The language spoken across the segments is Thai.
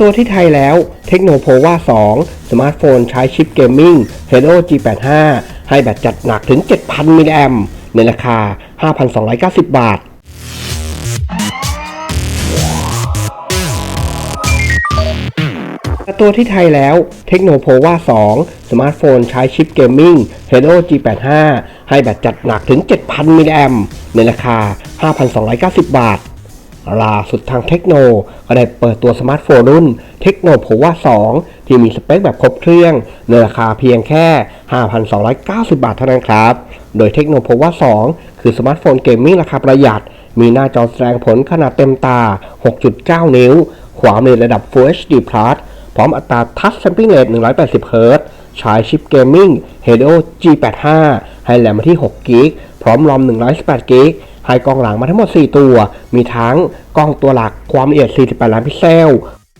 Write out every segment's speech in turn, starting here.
ตัวที่ไทยแล้ว เทคโนโพว่า 2 สมาร์ทโฟนใช้ชิปเกมมิ่ง Helio G85 ให้แบตจัดหนักถึง 7,000 มิลลิแอมป์ในราคา 5,290 บาท ตัวที่ไทยแล้ว เทคโนโพว่า 2 สมาร์ทโฟนใช้ชิปเกมมิ่ง Helio G85 ให้แบตจัดหนักถึง 7,000 มิลลิแอมป์ในราคา 5,290 บาท ล่าสุดทางเทคโนก็ได้เปิดตัวสมาร์ทโฟนรุ่นเทคโนโพวา2 ที่มีสเปคแบบครบเครื่องในราคาเพียงแค่ 5,290 บาทเท่านั้นครับ โดยเทคโนโพวา2 คือสมาร์ทโฟนเกมมิ่งราคาประหยัด มีหน้าจอแสดงผลขนาดเต็มตา 6.9 นิ้ว ความเร็วระดับ Full HD Plus พร้อมอัตราทัชแซมปิ้งเรท180 Hz ใช้ชิปเกมมิ่ง Helio G85 ให้แรมมาที่6กิกพร้อมรอม128กิก ให้กล้องหลังมาทั้งหมด 4 ตัว มีทั้งกล้องตัวหลักความละเอียด 48 ล้านพิกเซล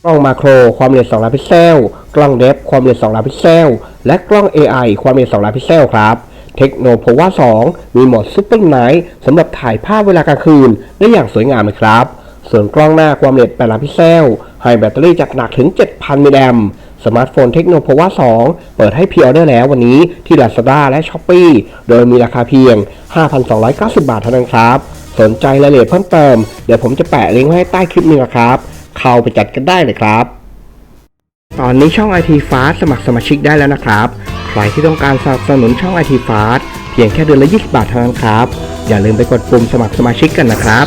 กล้องมาโครความละเอียด 2 ล้านพิกเซล กล้องเดฟความละเอียด 2 ล้านพิกเซล และกล้อง AI ความละเอียด 2 ล้านพิกเซลครับเทคโนโพวา2 มีโหมดซุปเปอร์ไนท์สำหรับถ่ายภาพเวลากลางคืนได้อย่างสวยงามเลยครับ ส่วนกล้องหน้าความละเอียด 8 ล้านพิกเซล ให้แบตเตอรี่จัดหนักถึง 7,000 มิลลิแอมป์ สมาร์ทโฟนเทคโนโพวา2 เปิดให้พรีออเดอร์แล้ววันนี้ที่ Lazada และ Shopee โดยมีราคาเพียง 5,290 บาทเท่านั้นครับ สนใจรายละเอียดเพิ่มเติม เดี๋ยวผมจะแปะลิงก์ไว้ให้ใต้คลิปนี้นะครับ เข้าไปจัดกันได้เลยครับ ตอนนี้ช่อง IT Fast สมัครสมาชิกได้แล้วนะครับ ใครที่ต้องการสนับสนุนช่อง IT Fast เพียงแค่เดือนละ 20 บาทเท่านั้นครับ อย่าลืมไปกดปุ่มสมัครสมาชิกกันนะครับ